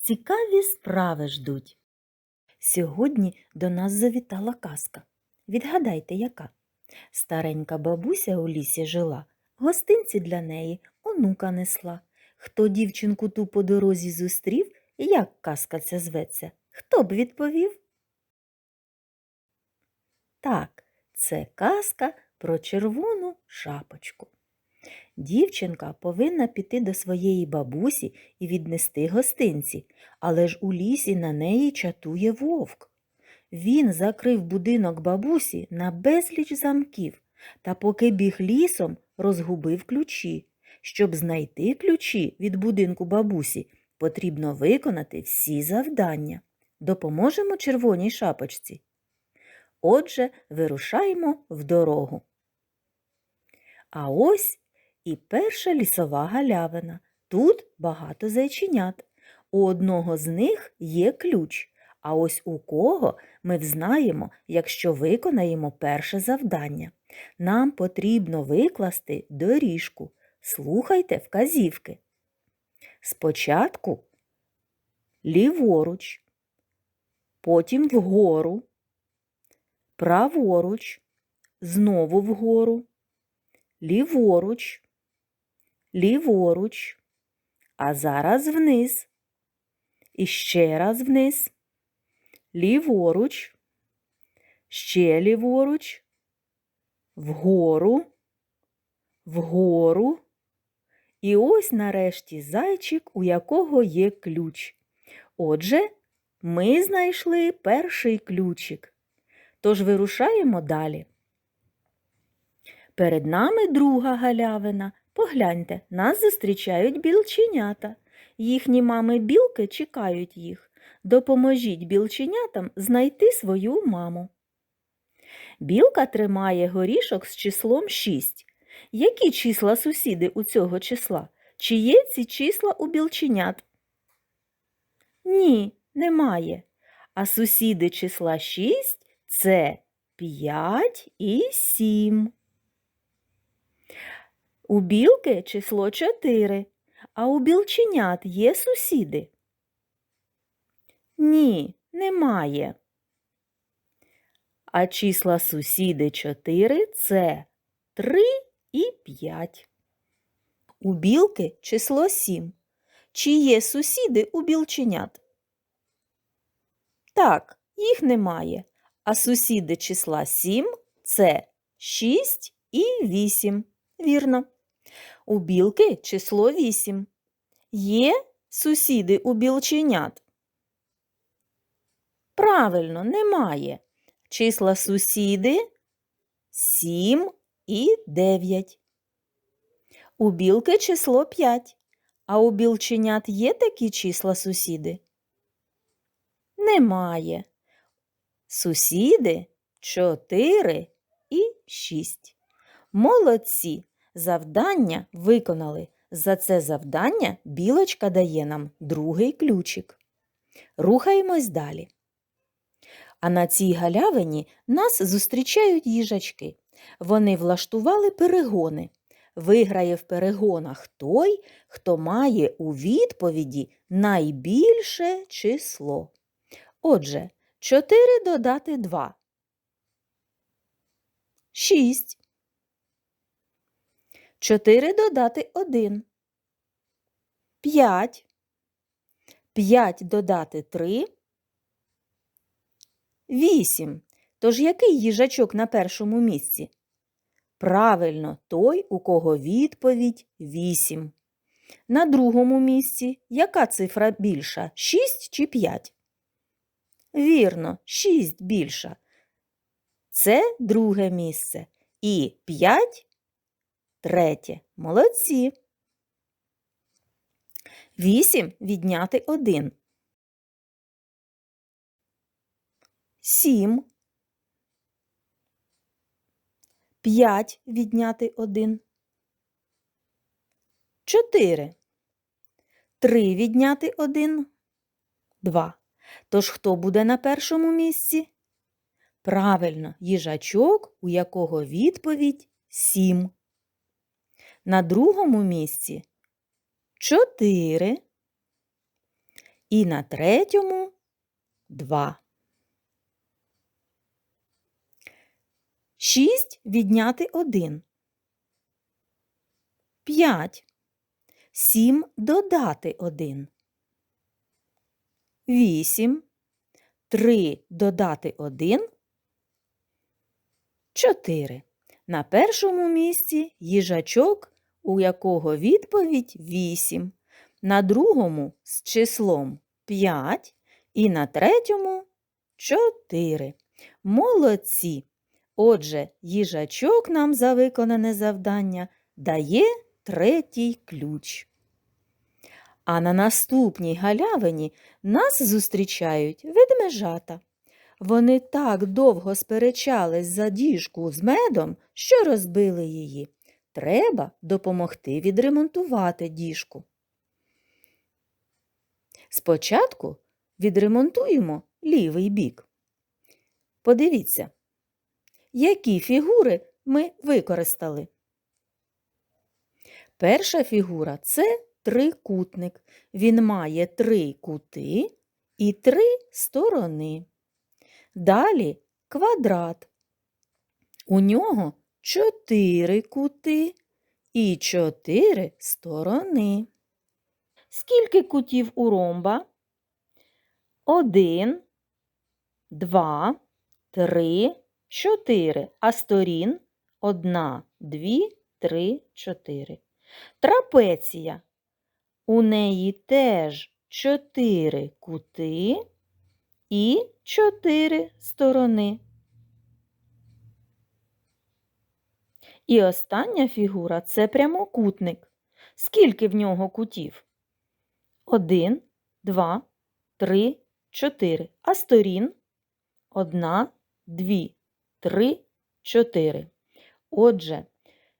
цікаві справи ждуть. Сьогодні до нас завітала казка. Відгадайте, яка? Старенька бабуся у лісі жила, гостинці для неї онука несла. Хто дівчинку ту по дорозі зустрів, як казка ця зветься? Хто б відповів? Так, це казка про червону шапочку. Дівчинка повинна піти до своєї бабусі і віднести гостинці, але ж у лісі на неї чатує вовк. Він закрив будинок бабусі на безліч замків та, поки біг лісом, розгубив ключі. Щоб знайти ключі від будинку бабусі, потрібно виконати всі завдання. Допоможемо червоній шапочці. Отже, вирушаємо в дорогу. А ось і перша лісова галявина. Тут багато зайченят. У одного з них є ключ, а ось у кого ми взнаємо, якщо виконаємо перше завдання. Нам потрібно викласти доріжку. Слухайте вказівки. Спочатку ліворуч, потім вгору, праворуч, знову вгору, ліворуч, ліворуч, а зараз вниз. І ще раз вниз, ліворуч, ще ліворуч, вгору, вгору. І ось нарешті зайчик, у якого є ключ. Отже, ми знайшли перший ключик. Тож вирушаємо далі. Перед нами друга галявина. Погляньте, нас зустрічають білченята. Їхні мами білки чекають їх. Допоможіть білченятам знайти свою маму. Білка тримає горішок з числом 6. Які числа сусіди у цього числа? Чи є ці числа у білченят? Ні, немає. А сусіди числа 6 це 5 і 7. У білки число 4, а у білченят є сусіди? Ні, немає. А числа сусіди 4 це 3 і 5. У білки число 7. Чи є сусіди у білченят? Так, їх немає. А сусіди числа 7 це 6 і 8. Вірно. У білки число 8. Є сусіди у білченят? Правильно, немає. Числа сусіди 7 і 9. У білки число 5. А у білченят є такі числа сусіди? Немає. Сусіди 4 і 6. Молодці! Завдання виконали. За це завдання білочка дає нам другий ключик. Рухаємось далі. А на цій галявині нас зустрічають їжачки. Вони влаштували перегони. Виграє в перегонах той, хто має у відповіді найбільше число. Отже, 4 додати 2. 6. 4 додати 1. 5. 5 додати 3. 8. Тож який їжачок на першому місці? Правильно, той, у кого відповідь 8. На другому місці яка цифра більша? 6 чи 5? Вірно, 6 більша. Це друге місце. І 5 третє. Молодці. 8 відняти 1. сім. П'ять відняти один. Чотири. Три відняти один. Два. Тож хто буде на першому місці? Правильно, їжачок, у якого відповідь сім. На другому місці чотири. І на третьому два. Шість відняти один. П'ять. Сім додати один. Вісім. Три додати один. Чотири. На першому місці їжачок, у якого відповідь вісім. На другому з числом п'ять. І на третьому чотири. Молодці. Отже, їжачок нам за виконане завдання дає третій ключ. А на наступній галявині нас зустрічають ведмежата. Вони так довго сперечались за діжку з медом, що розбили її. Треба допомогти відремонтувати діжку. Спочатку відремонтуємо лівий бік. Подивіться, які фігури ми використали. Перша фігура це трикутник. Він має три кути і три сторони. Далі квадрат. У нього чотири кути і чотири сторони. Скільки кутів у ромба? Один, два, три, чотири. А сторін одна, дві, три, чотири. Трапеція. У неї теж чотири кути і чотири сторони. І остання фігура це прямокутник. Скільки в нього кутів? Один, два, три, чотири. А сторін? Одна, дві, три, чотири. Отже,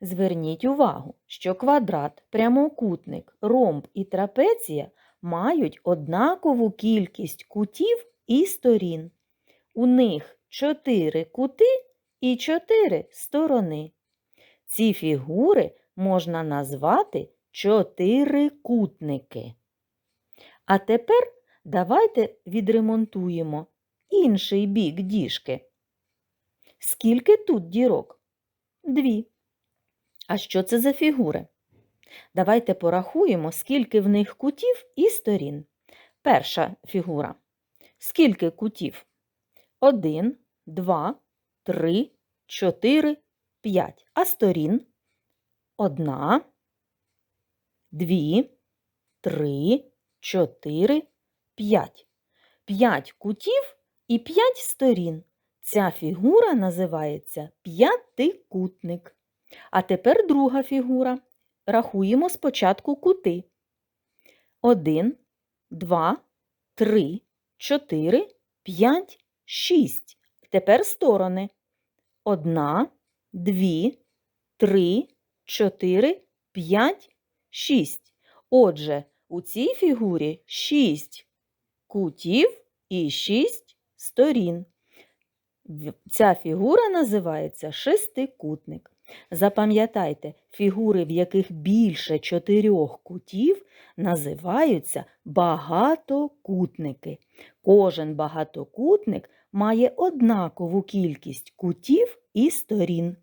Зверніть увагу, що квадрат, прямокутник, ромб і трапеція мають однакову кількість кутів і сторін. У них чотири кути і чотири сторони. Ці фігури можна назвати чотирикутники. А тепер давайте відремонтуємо інший бік діжки. Скільки тут дірок? Дві. А що це за фігури? Давайте порахуємо, скільки в них кутів і сторін. Перша фігура. Скільки кутів? Один, два, три, чотири, п'ять. А сторін? Одна, дві, три, чотири, п'ять. П'ять кутів і п'ять сторін. Ця фігура називається п'ятикутник. А тепер друга фігура. Рахуємо спочатку кути. Один, два, три, чотири, п'ять, шість. Тепер сторони. Одна, дві, три, чотири, п'ять, шість. Отже, у цій фігурі шість кутів і шість сторін. Ця фігура називається шестикутник. Запам'ятайте, фігури, в яких більше чотирьох кутів, називаються багатокутники. Кожен багатокутник має однакову кількість кутів і сторін.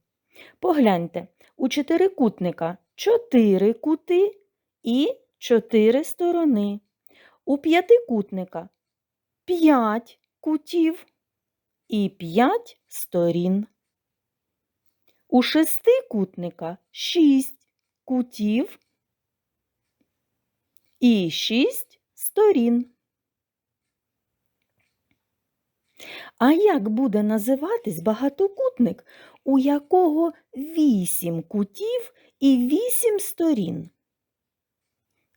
Погляньте, у чотирикутника чотири кути і чотири сторони. У п'ятикутника п'ять кутів і п'ять сторін. У шестикутника шість кутів і шість сторін. А як буде називатись багатокутник, у якого вісім кутів і вісім сторін?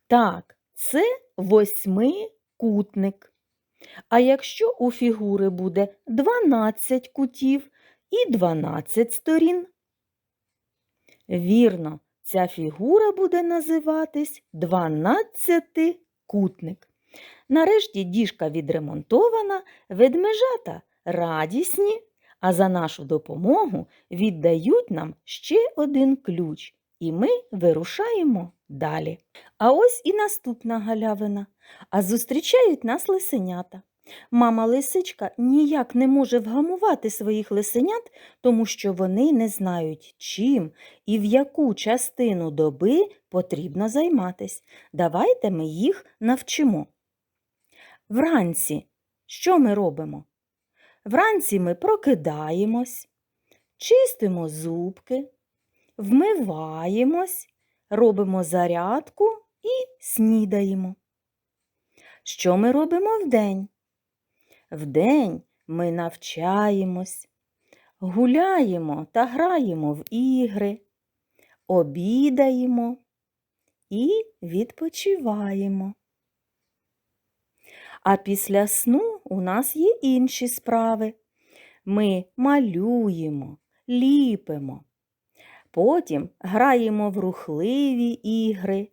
Так, це восьмикутник. А якщо у фігури буде 12 кутів і 12 сторін? Вірно, ця фігура буде називатись 12-кутник. Нарешті діжка відремонтована, ведмежата радісні, а за нашу допомогу віддають нам ще один ключ, і ми вирушаємо далі. А ось і наступна галявина. А зустрічають нас лисенята. Мама лисичка ніяк не може вгамувати своїх лисенят, тому що вони не знають, чим і в яку частину доби потрібно займатись. Давайте ми їх навчимо. Вранці що ми робимо? Вранці ми прокидаємось, чистимо зубки, вмиваємось, робимо зарядку і снідаємо. Що ми робимо вдень? Вдень ми навчаємось, гуляємо та граємо в ігри, обідаємо і відпочиваємо. А після сну у нас є інші справи. Ми малюємо, ліпимо. Потім граємо в рухливі ігри,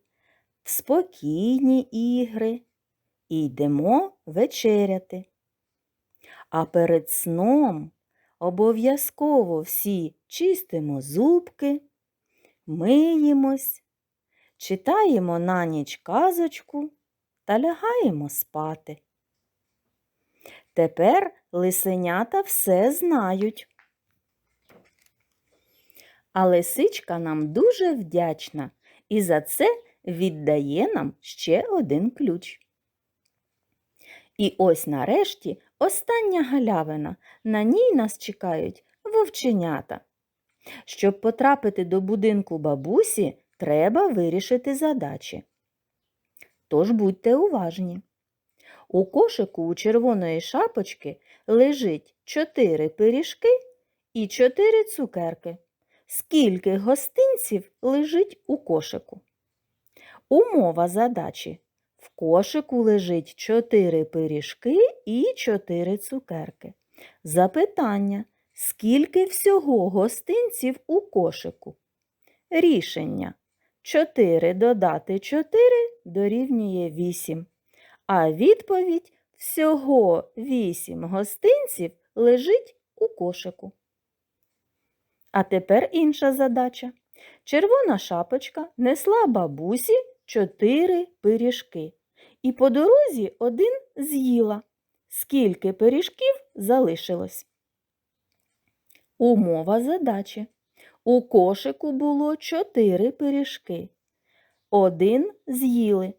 в спокійні ігри і йдемо вечеряти. А перед сном обов'язково всі чистимо зубки, миємось, читаємо на ніч казочку та лягаємо спати. Тепер лисенята все знають. А лисичка нам дуже вдячна і за це віддає нам ще один ключ. І ось нарешті остання галявина. На ній нас чекають вовченята. Щоб потрапити до будинку бабусі, треба вирішити задачі. Тож будьте уважні. У кошику у червоної шапочки лежить чотири пиріжки і чотири цукерки. Скільки гостинців лежить у кошику? Умова задачі. В кошику лежить чотири пиріжки і чотири цукерки. Запитання. Скільки всього гостинців у кошику? Рішення. 4 додати 4 дорівнює 8. А відповідь всього 8 гостинців лежить у кошику. А тепер інша задача. Червона шапочка несла бабусі 4 пиріжки. І по дорозі один з'їла. Скільки пиріжків залишилось? Умова задачі. У кошику було чотири пиріжки. Один з'їли.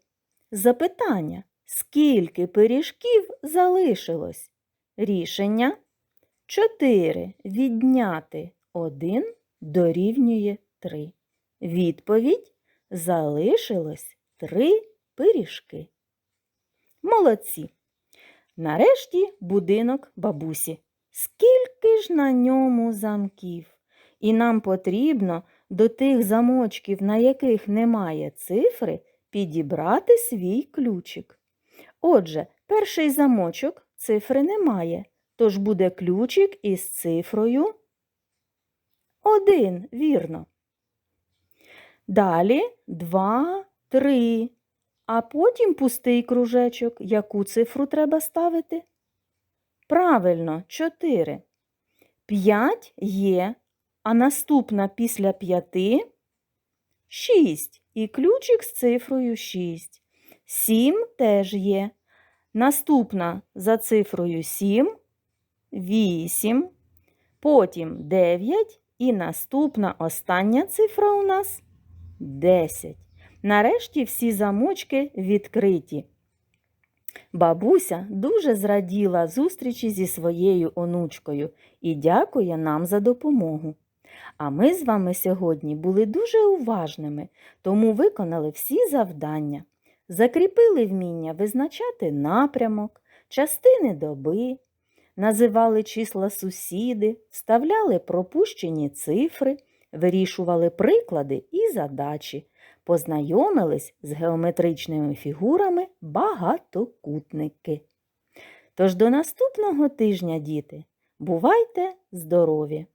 Запитання, скільки пиріжків залишилось? Рішення 4 відняти 1 дорівнює 3. Відповідь залишилось 3 пиріжки. Молодці. Нарешті будинок бабусі. Скільки ж на ньому замків? І нам потрібно до тих замочків, на яких немає цифри, підібрати свій ключик. Отже, перший замочок цифри немає, тож буде ключик із цифрою 1, вірно. Далі 2, 3, а потім пустий кружечок. Яку цифру треба ставити? Правильно, 4. 5 є, а наступна після 5 – 6. І ключик з цифрою 6. 7 теж є. Наступна за цифрою 7 – 8. Потім 9. І наступна остання цифра у нас 10. Нарешті всі замочки відкриті. Бабуся дуже зраділа зустрічі зі своєю онучкою і дякує нам за допомогу. А ми з вами сьогодні були дуже уважними, тому виконали всі завдання, закріпили вміння визначати напрямок, частини доби, називали числа сусіди, вставляли пропущені цифри, вирішували приклади і задачі, познайомились з геометричними фігурами багатокутники. Тож до наступного тижня, діти, бувайте здорові!